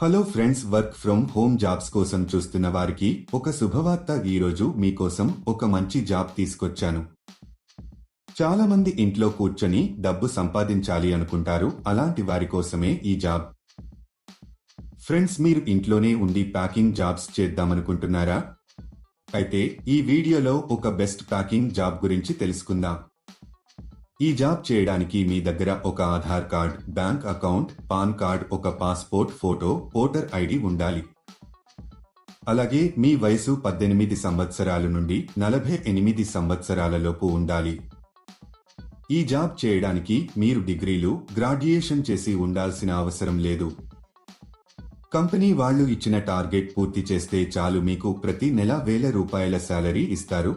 Hello friends work from home jobs కోసం చూస్తున్న వారికి ఒక శుభవార్త ఈరోజు మీకోసం ఒక మంచి జాబ్ తీసుకొచ్చాను. చాలా మంది ఇంట్లో కూర్చొని డబ్బు సంపాదించాలి అనుకుంటారు అలాంటి వారి కోసమే ఈ జాబ్. ఫ్రెండ్స్ మీరు ఇంట్లోనే ఉండి ప్యాకింగ్ జాబ్స్ చేద్దామనుకుంటున్నారా? అయితే ఈ వీడియోలో ఒక బెస్ట్ ప్యాకింగ్ జాబ్ గురించి తెలుసుకుందాం. ఈ జాబ్ చేయడానికి మీ దగ్గర ఒక Aadhaar card bank account PAN card ఒక పాస్పోర్ట్ ఫోటో ఓటర్ ఐడి ఉండాలి. అలాగే మీ వయసు పద్దెనిమిది సంవత్సరాల నుండి నలభై ఎనిమిది సంవత్సరాలలోపు ఉండాలి. ఈ జాబ్ చేయడానికి మీరు డిగ్రీలు గ్రాడ్యుయేషన్ చేసి ఉండాల్సిన అవసరం లేదు. కంపెనీ వాళ్ళు ఇచ్చిన టార్గెట్ పూర్తి చేస్తే చాలు మీకు ప్రతి నెల వేల రూపాయల శాలరీ ఇస్తారు.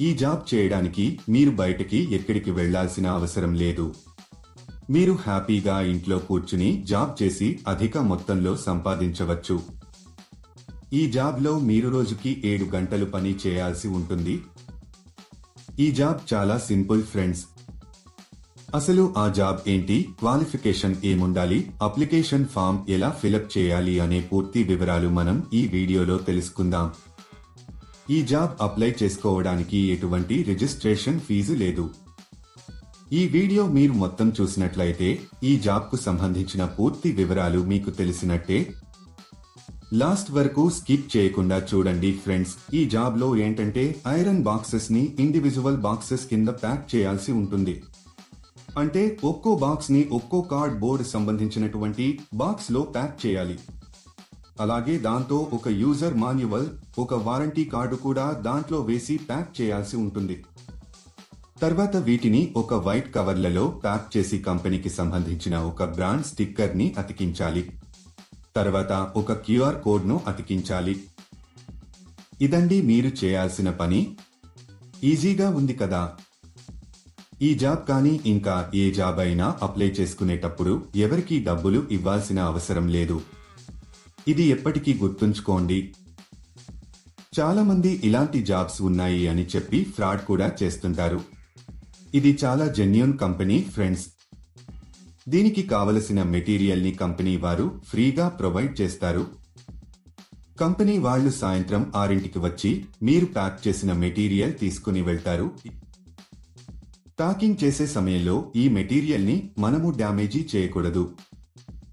ఈ జాబ్ చేయడానికి మీరు బయటకి ఎక్కడికి వెళ్ళాల్సిన అవసరం లేదు. మీరు హ్యాపీగా ఇంట్లో కూర్చుని జాబ్ చేసి అధిక మొత్తంలో సంపాదించవచ్చు. ఈ జాబ్లో మీరు రోజుకి ఏడు గంటలు పని చేయాల్సి ఉంటుంది. ఈ జాబ్ చాలా సింపుల్ ఫ్రెండ్స్. అసలు ఆ జాబ్ ఏంటి? క్వాలిఫికేషన్ ఏముండాలి? అప్లికేషన్ ఫామ్ ఎలా ఫిలప్ చేయాలి? అనే పూర్తి వివరాలు మనం ఈ వీడియోలో తెలుసుకుందాం. ఈ జాబ్ అప్లై చేసుకోవడానికి ఎటువంటి రిజిస్ట్రేషన్ ఫీజు లేదు. ఈ వీడియో మీరు మొత్తం చూసినట్లయితే ఈ జాబ్కు సంబంధించిన పూర్తి వివరాలు మీకు తెలిసినట్టే. లాస్ట్ వరకు స్కిప్ చేయకుండా చూడండి ఫ్రెండ్స్ ఈ జాబ్లో ఏంటంటే ఐరన్ బాక్సెస్ని ఇండివిజువల్ బాక్సెస్ కింద ప్యాక్ చేయాల్సి ఉంటుంది. అంటే ఒక్కో బాక్స్ని ఒక్కో కార్డ్ బోర్డ్ సంబంధించినటువంటి బాక్స్లో ప్యాక్ చేయాలి. అలాగే దాంతో ఒక యూజర్ మాన్యువల్ ఒక వారంటీ కార్డు కూడా దాంట్లో వేసి ప్యాక్ చేయాల్సి ఉంటుంది. తర్వాత వీటిని ఒక వైట్ కవర్లలో ప్యాక్ చేసి కంపెనీకి సంబంధించిన ఒక బ్రాండ్ స్టిక్కర్ని అతికించాలి. తర్వాత ఒక క్యూఆర్ కోడ్ను అతికించాలి. ఇదండి మీరు చేయాల్సిన పని. ఈజీగా ఉంది కదా. ఈ జాబ్ కానీ ఇంకా ఏ జాబ్ అయినా అప్లై చేసుకునేటప్పుడు ఎవరికీ డబ్బులు ఇవ్వాల్సిన అవసరం లేదు. ఇది ఎప్పటికీ గుర్తుంచుకోండి. చాలామంది ఇలాంటి జాబ్స్ ఉన్నాయి అని చెప్పి ఫ్రాడ్ కూడా చేస్తుంటారు. ఇది చాలా జెన్యున్ కంపెనీ ఫ్రెండ్స్. దీనికి కావలసిన మెటీరియల్ని కంపెనీ వారు ఫ్రీగా ప్రొవైడ్ చేస్తారు. కంపెనీ వాళ్ళు సాయంత్రం ఆరింటికి వచ్చి మీరు ప్యాక్ చేసిన మెటీరియల్ తీసుకుని వెళ్తారు. ప్యాకింగ్ చేసే సమయంలో ఈ మెటీరియల్ని మనము డ్యామేజీ చేయకూడదు.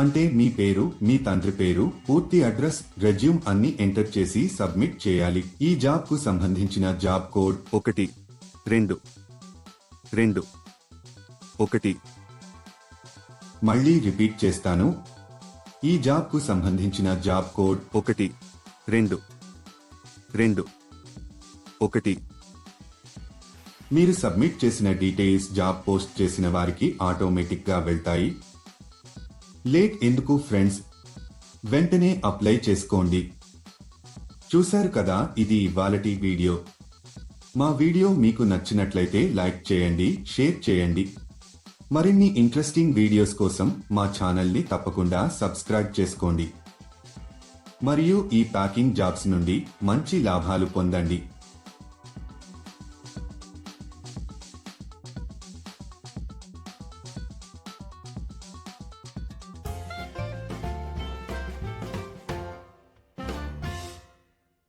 అంటే మీ పేరు మీ తండ్రి పేరు పూర్తి అడ్రస్ రెజ్యూమ్ అన్ని ఎంటర్ చేసి సబ్మిట్ చేయాలి. ఈ జాబ్కు సంబంధించిన జాబ్ కోడ్ ఒకటి రెండు రెండు ఒకటి. మళ్ళీ రిపీట్ చేస్తాను. ఈ జాబ్కు సంబంధించిన జాబ్ కోడ్ ఒకటి రెండు రెండు ఒకటి. మీరు సబ్మిట్ చేసిన డీటెయిల్స్ జాబ్ పోస్ట్ చేసిన వారికి ఆటోమేటిక్గా వెళ్తాయి. లేట్ ఎందుకు ఫ్రెండ్స్? వెంటనే అప్లై చేసుకోండి. చూశారు కదా ఇది ఇవాళటి వీడియో. మా వీడియో మీకు నచ్చినట్లయితే లైక్ చేయండి షేర్ చేయండి. మరిన్ని ఇంట్రెస్టింగ్ వీడియోస్ కోసం మా ఛానల్ని తప్పకుండా సబ్స్క్రైబ్ చేసుకోండి. మరియు ఈ ప్యాకింగ్ జాబ్స్ నుండి మంచి లాభాలు పొందండి.